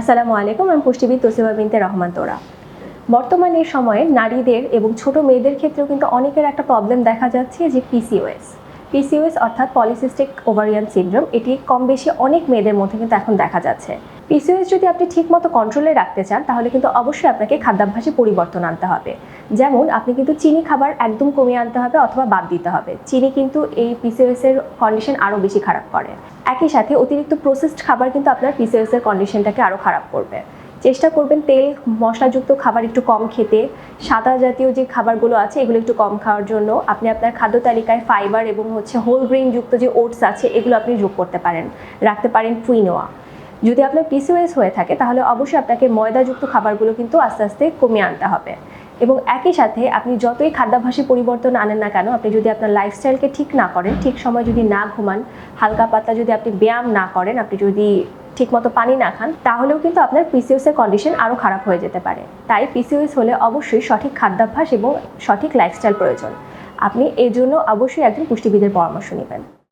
আসসালামু আলাইকুম, আমি পুষ্টিবিদ তোসিমা বিনতে রহমান তোরা। বর্তমানে সময়ে নারীদের এবং ছোট মেয়েদের ক্ষেত্রেও কিন্তু অনেকের একটা প্রবলেম দেখা যাচ্ছে যে পিসিওএস পিসিওএস অর্থাৎ পলিসিস্টিক ওভারিয়ান সিনড্রোম এটি কম বেশি অনেক মেয়েদের মধ্যে কিন্তু এখন দেখা যাচ্ছে। পিসিওএস যদি আপনি ঠিকমতো কন্ট্রোলে রাখতে চান, তাহলে কিন্তু অবশ্যই আপনাকে খাদ্যাভ্যাসে পরিবর্তন আনতে হবে। যেমন আপনি কিন্তু চিনি খাবার একদম কমিয়ে আনতে হবে অথবা বাদ দিতে হবে। চিনি কিন্তু এই পিসিওএস এর কন্ডিশন আরও বেশি খারাপ করে। একই সাথে অতিরিক্ত প্রসেসড খাবার কিন্তু আপনার পিসিওএস এর কন্ডিশনটাকে আরও খারাপ করবে। চেষ্টা করবেন তেল, মশলাযুক্ত খাবার একটু কম খেতে। সাদা জাতীয় যে খাবারগুলো আছে, এগুলো একটু কম খাওয়ার জন্য আপনি আপনার খাদ্য তালিকায় ফাইবার এবং হচ্ছে হোল গ্রেইন যুক্ত যে ওটস আছে, এগুলো আপনি যোগ করতে পারেন। রাখতে পারেন কুইনোয়া যদি আপনার পিসিওএস হয়ে থাকে, তাহলে অবশ্যই আপনাকে ময়দাযুক্ত খাবারগুলো কিন্তু আস্তে আস্তে কমিয়ে আনতে হবে। এবং একই সাথে আপনি যতই খাদ্যাভ্যাসে পরিবর্তন আনেন না কেন, আপনি যদি আপনার লাইফস্টাইলকে ঠিক না করেন, ঠিক সময় যদি না ঘুমান, হালকা পাতলা যদি আপনি ব্যায়াম না করেন, আপনি যদি ঠিকমতো পানি না খান, তাহলেও কিন্তু আপনার পিসিওএস এর কন্ডিশন আরও খারাপ হয়ে যেতে পারে। তাই পিসিওএস হলে অবশ্যই সঠিক খাদ্যাভ্যাস এবং সঠিক লাইফস্টাইল প্রয়োজন। আপনি এর জন্য অবশ্যই একজন পুষ্টিবিদের পরামর্শ নেবেন।